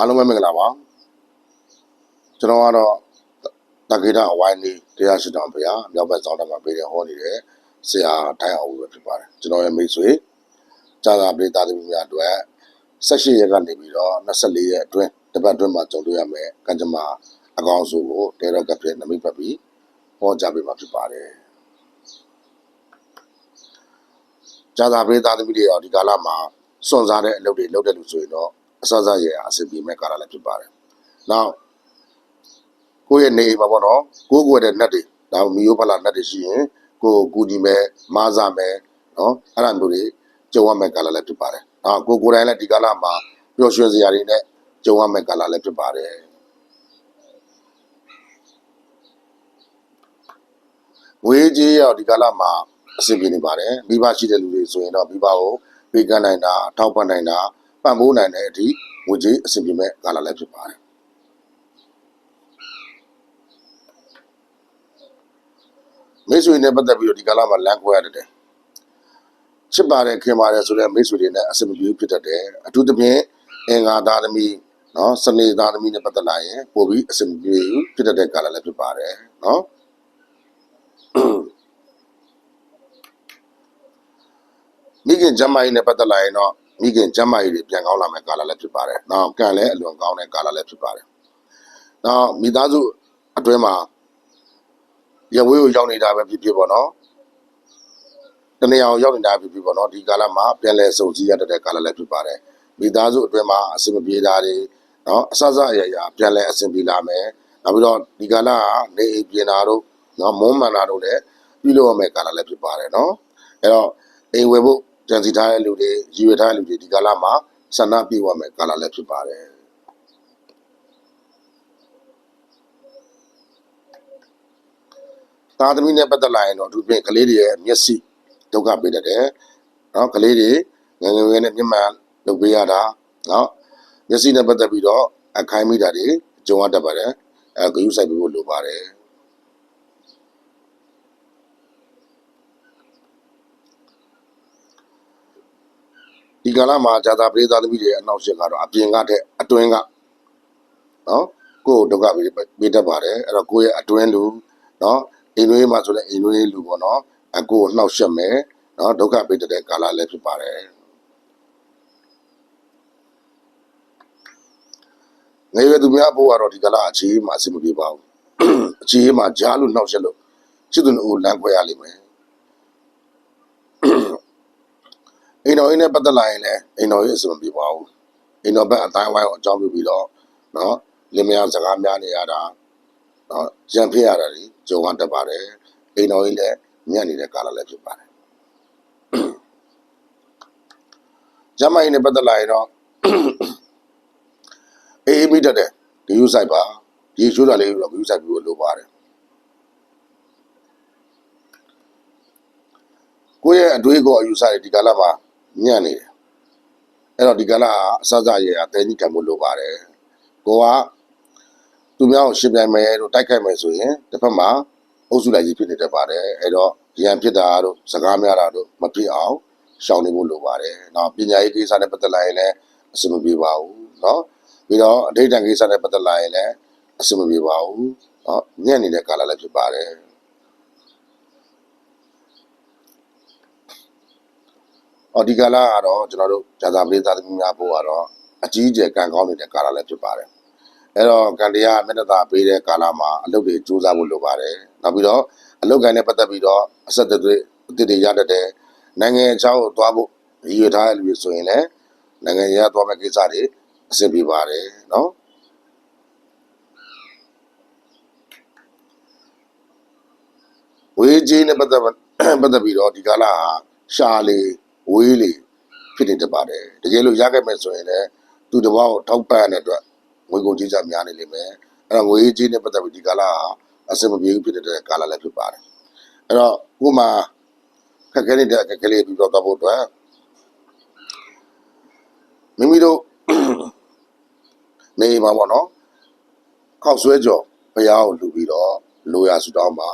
အားလုံးပဲမင်္ဂလာပါကျွန်တော်ကတော့တက္ကေတအဝိုင်းလေးတရားရှိတော်ဘုရားမြောက်ဘက်ဆောင်တမှာပေးတဲ့ဟောနေတဲ့ဆရာထိုင်အောင်ပဲဖြစ်ပါတယ်ကျွန်တော်ရဲ့မိတ်ဆွေကြာသာပြည်သားသမီးများအတွက်18ရက်ကနေပြီးတော့24ရက်အတွင်းတပတ်အတွင်းမှာကြုံတွေ့ရမယ်ကံကြမ္မာအကောင်စုကိုတေရောကဖြစ်နမိတ်ပတ်ပြီးဟောကြားပေးမှာဖြစ်ပါတယ်ကြာသာပြည်သားသမီးတွေရောဒီကာလမှာစွန့်စားတဲ့အလုပ်တွေလုပ်တဲ့လူဆိုရင်တော့ အစစရဲအဆင်ပြေမဲ့ကာလလည်းဖြစ်ပါတယ်။နောက်ကိုယ့်ရဲ့နေအိမ်မှာပေါ့နော်ကိုယ်ကိုယ်တဲ့နတ်တွေဒါမီယိုဖလာနတ်တွေရှိရင်ကိုယ်ကူညီမယ်မားစားမယ်နော်အဲ့ဒါမျိုးတွေကြုံရမဲ့ကာလလည်းဖြစ်ပါတယ်။နောက်ကိုယ်ကိုယ်တိုင်လည်းဒီကာလမှာပျော်ရွှင်စရာတွေနဲ့ကြုံရမဲ့ကာလလည်းဖြစ်ပါတယ်။ငွေကြေးရောဒီကာလမှာအဆင်ပြေနေပါတယ်။မိဘရှိတဲ့လူတွေဆိုရင်တော့မိဘကိုပေးကမ်းနိုင်တာထောက်ပံ့နိုင်တာ ပံ့ပိုးနိုင်တဲ့အထိငွေကြေးအဆင်ပြေမဲ့ကာလလည်းဖြစ်ပါတယ်။မိတ်ဆွေနဲ့ပတ်သက်ပြီးတော့ဒီကာလမှာလမ်းခွဲရတယ်တဲ့။ချစ်ပါတယ်ခင်ပါတယ်ဆိုတဲ့မိတ်ဆွေတွေနဲ့အဆင်မပြေဘူးဖြစ်တတ်တယ်။အထူးသဖြင့်အင်္ဂါသားသမီးနော်စနေသားသမီးနဲ့ပတ်သက်လာရင်ပို့ပြီးအဆင်မပြေဘူးဖြစ်တတ်တဲ့ကာလလည်းဖြစ်ပါတယ်နော်။မိခင်ကျမ်းမာရေးနဲ့ပတ်သက်လာရင်တော့ မိခင်ကျမ်းမာရေးတွေပြန်ကောင်းလာမယ့်ကာလလည်းဖြစ်ပါတယ်။နောက်ကံလည်းအလွန်ကောင်းတဲ့ကာလလည်းဖြစ်ပါတယ်။နောက်မိသားစုအတွင်းမှာရဝေးကိုရောက်နေတာပဲဖြစ်ဖြစ်ပေါ့နော်။တနေရာကိုရောက်နေတာဖြစ်ဖြစ်ပေါ့နော်ဒီကာလမှာပြန်လဲစုံစည်းရတတ်တဲ့ကာလလည်းဖြစ်ပါတယ်။မိသားစုအတွင်းမှာအဆင်မပြေတာတွေနော်အဆအဆအရာရာပြန်လဲအဆင်ပြေလာမယ်။နောက်ပြီးတော့ဒီကာလကနေအိမ်ပြင်တာတို့နော်မုန်းမှန်တာတို့လည်းပြုလုပ်ရမယ့်ကာလလည်းဖြစ်ပါတယ်နော်။အဲတော့အိမ်ဝယ်ဖို့ ကြံစီထားတဲ့လူတွေရည်ရွယ်ထားတဲ့လူတွေဒီကာလမှာဆန္ဒပြည့်ဝမယ်ကာလလည်းဖြစ်ပါတယ်။သာသမီနဲ့ပတ်သက်လာရင်တော့အထူးဖြင့်ကလေးတွေရဲ့မျက်စိဒုက္ခပေးတတ်တယ်။နော်ကလေးတွေငယ်ငယ်ငယ်နဲ့မျက်မှန်လုပ်ပေးရတာနော်မျက်စိနဲ့ပတ်သက်ပြီးတော့အခိုင်းမိတာတွေကြုံရတတ်ပါတယ်။အဲဂရုစိုက်ပေးဖို့လိုပါတယ်။ ဒီကာလမှာဇာတာပရိသတ်သမီးတွေရဲ့အနောက်ရှက်ကတော့အပြင်ကတဲ့အတွင်းကနော်ကိုယ်ဒုက္ခပေးပေးတတ်ပါတယ်အဲ့တော့ကိုယ့်ရဲ့အတွင်းလူနော်အိမ်လွေးမှာဆိုလည်းအိမ်လွေးလူပေါ့နော်အကိုယ်နှောက်ရှက်မယ်နော်ဒုက္ခပေးတတ်တဲ့ကာလလည်းဖြစ်ပါတယ်ငယ်ရွယ်သူများဘို့ကတော့ဒီကာလအခြေအေးမှာအဆင်မပြေပါဘူးအခြေအေးမှာကြားလို့နှောက်ရှက်လို့ချစ်သူတို့လမ်းခွဲရလိမ့်မယ် အိမ်တော်ရေးနဲ့ပတ်သက်လာရင်လည်းအိမ်တော်ရေးအဆင်မပြေပါဘူးအိမ်တော်ဘက်အတိုင်းဝိုင်းကိုအကြောင်းပြုပြီးတော့နော်လင်မယားစကားများနေရတာနော်ရံဖြစ်ရတာတွေကြုံရတတ်ပါတယ်အိမ်တော်ရေးလည်းညံ့နေတဲ့ကာလလည်းဖြစ်ပါတယ်ကျမကြီးနဲ့ပတ်သက်လာရင်တော့အေးအေးမိတတ်တယ်ဒီယူဆိုင်ပါဒီချိုးတာလေးတော့ဒီယူဆိုင်ပြီးလို့လိုပါတယ်ကိုယ့်ရဲ့အတွေးကိုအယူဆတွေဒီကာလမှာ ညံ့နေတယ်အဲ့တော့ဒီကလာအစစရေအသေးကြီးကံမှုလိုပါတယ်ကိုကသူများကိုရှင်းပြမယ်လို့တိုက်ခိုက်မယ်ဆိုရင်တစ်ဖက်မှာအုပ်စုလိုက်ကြီးဖြစ်နေတတ်ပါတယ်အဲ့တော့ရန်ဖြစ်တာတို့စကားများတာတို့မဖြစ်အောင်ရှောင်နေဖို့လိုပါတယ်နော်ပညာရေးကိစ္စနဲ့ပတ်သက်လာရင်လည်းအဆင်မပြေပါဘူးနော်ပြီးတော့အဋ္ဌိတံကိစ္စနဲ့ပတ်သက်လာရင်လည်းအဆင်မပြေပါဘူးနော်ညံ့နေတဲ့ကာလလည်းဖြစ်ပါတယ် အော်ဒီကာလကတော့ကျွန်တော်တို့ဂျာသာပရိသတ်သမီးများဖို့ကတော့အကြီးအကျယ်ကံကောင်းနေတဲ့ကာလလည်းဖြစ်ပါတယ်အဲ့တော့ကံတရားမေတ္တာပေးတဲ့ကာလမှာအလုပ်တွေစူးစမ်းဖို့လိုပါတယ်နောက်ပြီးတော့အလုပ်ကိုင်းနဲ့ပတ်သက်ပြီးတော့အဆက်အသွယ်အသစ်တွေရတတ်တဲ့နိုင်ငံအချောင်းကိုသွားဖို့ရည်ရွယ်ထားတဲ့လူတွေဆိုရင်လည်းနိုင်ငံရသွားမယ့်ကိစ္စတွေအဆင်ပြေပါတယ်နော်ဝေးကြီးနဲ့ပတ်သက်ပတ်သက်ပြီးတော့ဒီကာလဟာရှာလေ ဝေးလေဖြစ်နေတတ်ပါတယ်တကယ်လို့ရခဲ့မယ်ဆိုရင်လည်းသူတစ်ပေါက်ထောက်ပံ့တဲ့အတွက်ငွေကုန်ကြေးကြများနေလိမ့်မယ်အဲ့တော့ငွေကြီးနဲ့ပတ်သက်ပြီးဒီကာလဟာအဆင်မပြေဘူးဖြစ်နေတဲ့ကာလလည်းဖြစ်ပါတယ်အဲ့တော့ဥပမာခက်ခဲနေတဲ့အခက်အခဲလေးပြီးတော့တော့ဖို့အတွက်မိမိတို့နေမှာပေါ့နော်ခောက်ဆွဲကြော်ဘုရားကိုလူပြီးတော့လိုရာဆူတောင်းပါ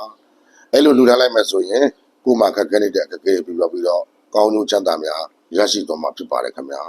အဲ့လိုလူထားလိုက်မယ်ဆိုရင်ကိုယ်မှာခက်ခဲနေတဲ့အခက်အခဲတွေပြီးတော့ပြီးတော့ ကောင်းကျိုးချမ်းသာများရရှိသွားမှာဖြစ်ပါတယ်ခင်ဗျာ